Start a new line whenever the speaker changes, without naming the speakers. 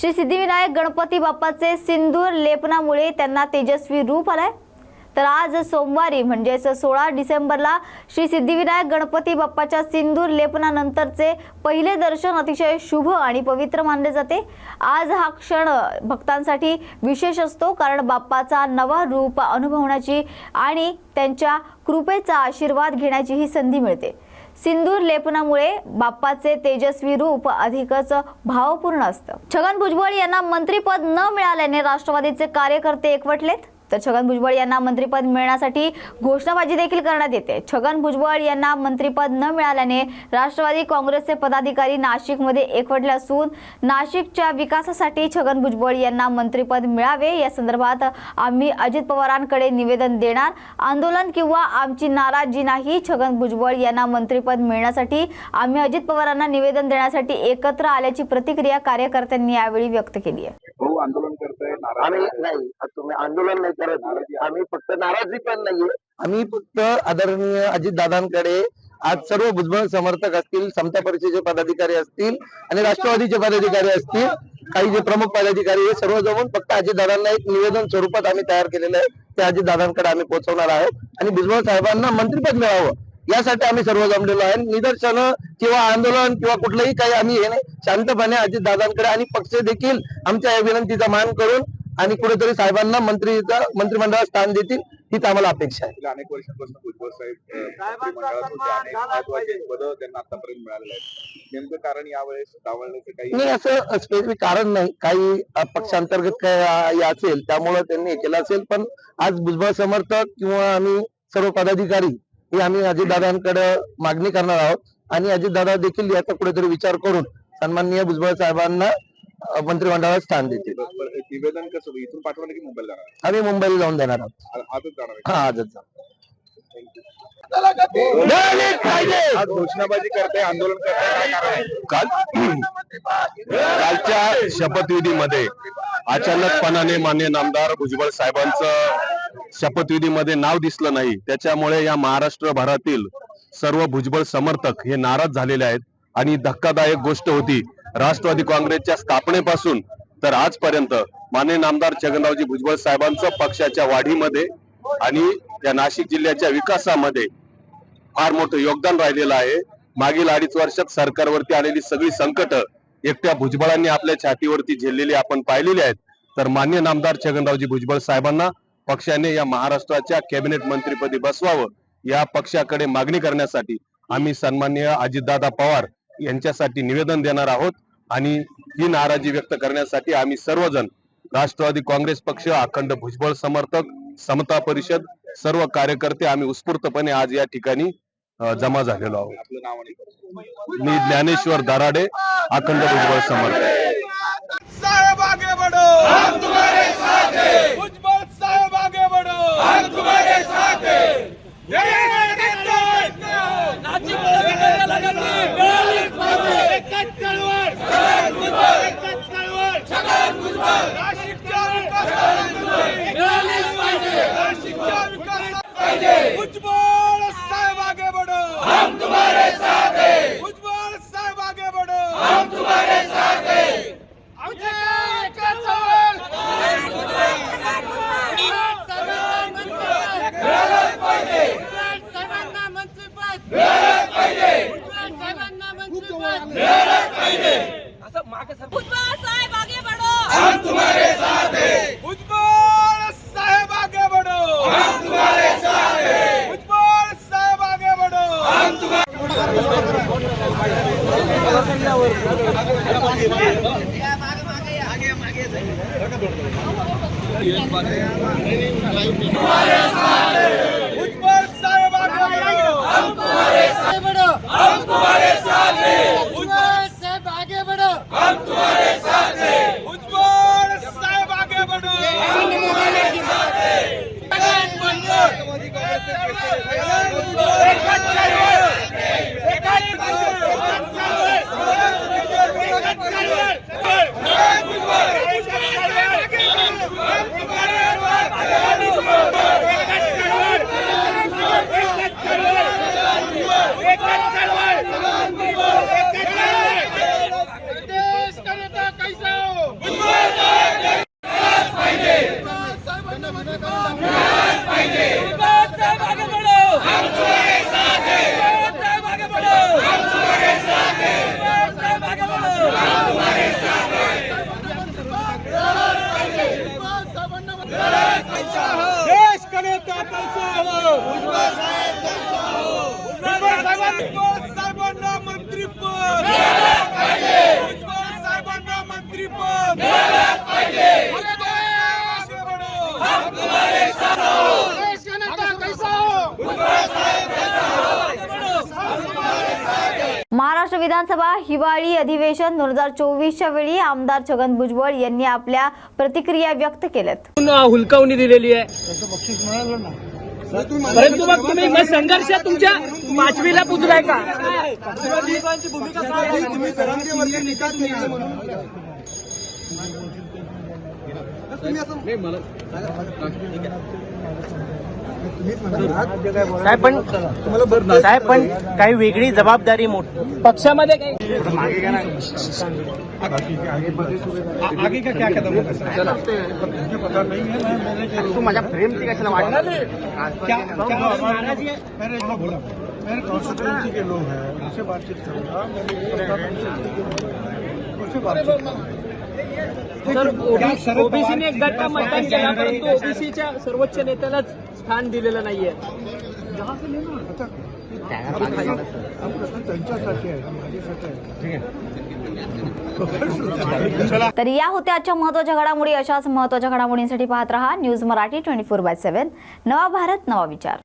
श्री सिद्धिविनायक गणपती बाप्पाचे सिंदूर लेपनामुळे त्यांना तेजस्वी रूप आलंय. तर आज सोमवारी म्हणजेच सोळा डिसेंबरला श्री सिद्धिविनायक गणपती बाप्पाच्या सिंदूर लेपनानंतरचे पहिले दर्शन अतिशय शुभ आणि पवित्र मानले जाते. आज हा क्षण भक्तांसाठी विशेष असतो कारण बाप्पाचा नवा रूप अनुभवण्याची आणि त्यांच्या कृपेचा आशीर्वाद घेण्याची ही संधी मिळते. सिंदूर लेपनामुळे बाप्पाचे तेजस्वी रूप अधिकच भावपूर्ण असतं. छगन भुजबळ यांना मंत्रीपद न मिळाल्याने राष्ट्रवादीचे कार्यकर्ते एकवटलेत. तर छगन भुजबळ यांना मंत्रीपद मिळण्यासाठी घोषणाबाजी देखील करण्यात येते. छगन भुजबळ यांना मंत्रीपद न मिळाल्याने राष्ट्रवादी काँग्रेसचे पदाधिकारी नाशिकमध्ये एकवटले असून नाशिकच्या विकासासाठी छगन भुजबळ यांना मंत्रीपद मिळावे या संदर्भात आम्ही अजित पवारांकडे निवेदन देणार. आंदोलन किंवा आमची नाराजी नाही छगन भुजबळ यांना मंत्रीपद मिळण्यासाठी आम्ही अजित पवारांना निवेदन देण्यासाठी एकत्र आल्याची प्रतिक्रिया कार्यकर्त्यांनी यावेळी व्यक्त केली आहे.
भाऊ आंदोलन करताय नाराज
आम्ही. नाही तुम्ही आंदोलन नाही करत. आम्ही फक्त नाराजी पण नाहीये. आम्ही फक्त आदरणीय अजित दादांकडे आज सर्व भुजबळ समर्थक असतील समता परिषदेचे पदाधिकारी असतील आणि राष्ट्रवादीचे पदाधिकारी असतील काही जे प्रमुख पदाधिकारी हे सर्व जमून फक्त अजित दादांना एक निवेदन स्वरूपात आम्ही तयार केलेलं आहे. ते अजित दादांकडे आम्ही पोहोचवणार आहोत. आणि भुजबळ साहेबांना मंत्रिपद मिळावं. यासाठी आम्ही सर्व जमलेलो आहे. निदर्शनं किंवा आंदोलन किंवा कुठलंही काही आम्ही हे नाही. शांतपणे अजित दादांकडे आणि पक्ष देखील आमच्या या विनंतीचा मान करून आणि कुठेतरी साहेबांना मंत्रीचा मंत्रिमंडळात स्थान देतील हीच आम्हाला अपेक्षा आहे.
अनेक वर्षांपासून भुजबळ साहेब कारण यावेळेस
नाही असं स्पेसिफिक कारण नाही. काही पक्षांतर्गत काय असेल त्यामुळे त्यांनी हे केलं असेल. पण आज भुजबळ समर्थक किंवा आम्ही सर्व पदाधिकारी हे आम्ही अजितदादांकडे मागणी करणार आहोत. आणि अजितदादा देखील याचा कुठेतरी विचार करून सन्माननीय भुजबळ साहेबांना मंत्रिमंडळात स्थान देतील.
निवेदन कसं इथून पाठवलं की मुंबईला जाणार?
आम्ही मुंबईला जाऊन देणार आहोत.
आ- आजच जाणार आहे
हा आजच
आज घोषणाबाजी करताय आंदोलन आहे
काल कालच्या शपथविधीमध्ये अचानकपणाने मान्य नामदार भुजबळ साहेबांचं शपथविधीमध्ये नाव दिसलं नाही. त्याच्यामुळे या महाराष्ट्र भरातील सर्व भुजबळ समर्थक हे नाराज झालेले आहेत. आणि धक्कादायक गोष्ट होती राष्ट्रवादी काँग्रेसच्या स्थापनेपासून तर आजपर्यंत माननीय आमदार छगनरावजी भुजबळ साहेबांचं पक्षाच्या वाढीमध्ये आणि या नाशिक जिल्ह्याच्या विकासामध्ये फार मोठं योगदान राहिलेलं आहे. मागील अडीच वर्षात सरकारवरती आलेली सगळी संकट एकट्या भुजबळांनी आपल्या छातीवरती झेललेली आपण पाहिलेली आहेत. तर मान्य नामदार छगनरावजी भुजबळ साहेबांना पक्षाने या महाराष्ट्राच्या कॅबिनेट मंत्रीपदी बसवावं या पक्षाकडे मागणी करण्यासाठी आम्ही सन्माननीय अजितदादा पवार यांच्यासाठी निवेदन देणार आहोत आणि ही नाराजी व्यक्त करण्यासाठी आम्ही सर्वजण राष्ट्रवादी काँग्रेस पक्ष अखंड भुजबळ समर्थक समता परिषद सर्व कार्यकर्ते आम्ही उत्स्फूर्तपणे आज या ठिकाणी जमा झालेलो आहोत. मी ज्ञानेश्वर दराडे अखंड भुजबळ समर्थक.
జై भुजबल
महाराष्ट्र विधानसभा हिवाळी अधिवेशन दोन हजार चोवीसच्या वेळी आमदार छगन भुजबळ यांनी आपल्या प्रतिक्रिया व्यक्त केल्यात.
हुलकावणी दिलेली आहे. परंतु मग तुम्ही मग संघर्ष तुमच्या पाचवीला पुजलाय का? भूमिका काय? साहेब पण साहेब पण काही वेगळी जबाबदारी मोठी पक्षामध्ये काही तू माझ्या प्रेमची कशाला वाटणार नाराजी
कॉन्स्टिट्यूंसी के लोग हैं उनसे बातचीत करूँगा उनसे बातचीत
सर ओबीसीने एक गट मतदान केला परंतु ओबीसीच्या सर्वोच्च नेत्यालाच स्थान दिलेलं नाहीये.
त्यांच्यासाठी आहे माझ्यासाठी आहे
तर या होत्या आजच्या महत्त्वाच्या घडामोडी. अशाच महत्त्वाच्या घडामोडींसाठी पाहत रहा news Marathi twenty four by seven. नवा भारत नवा विचार.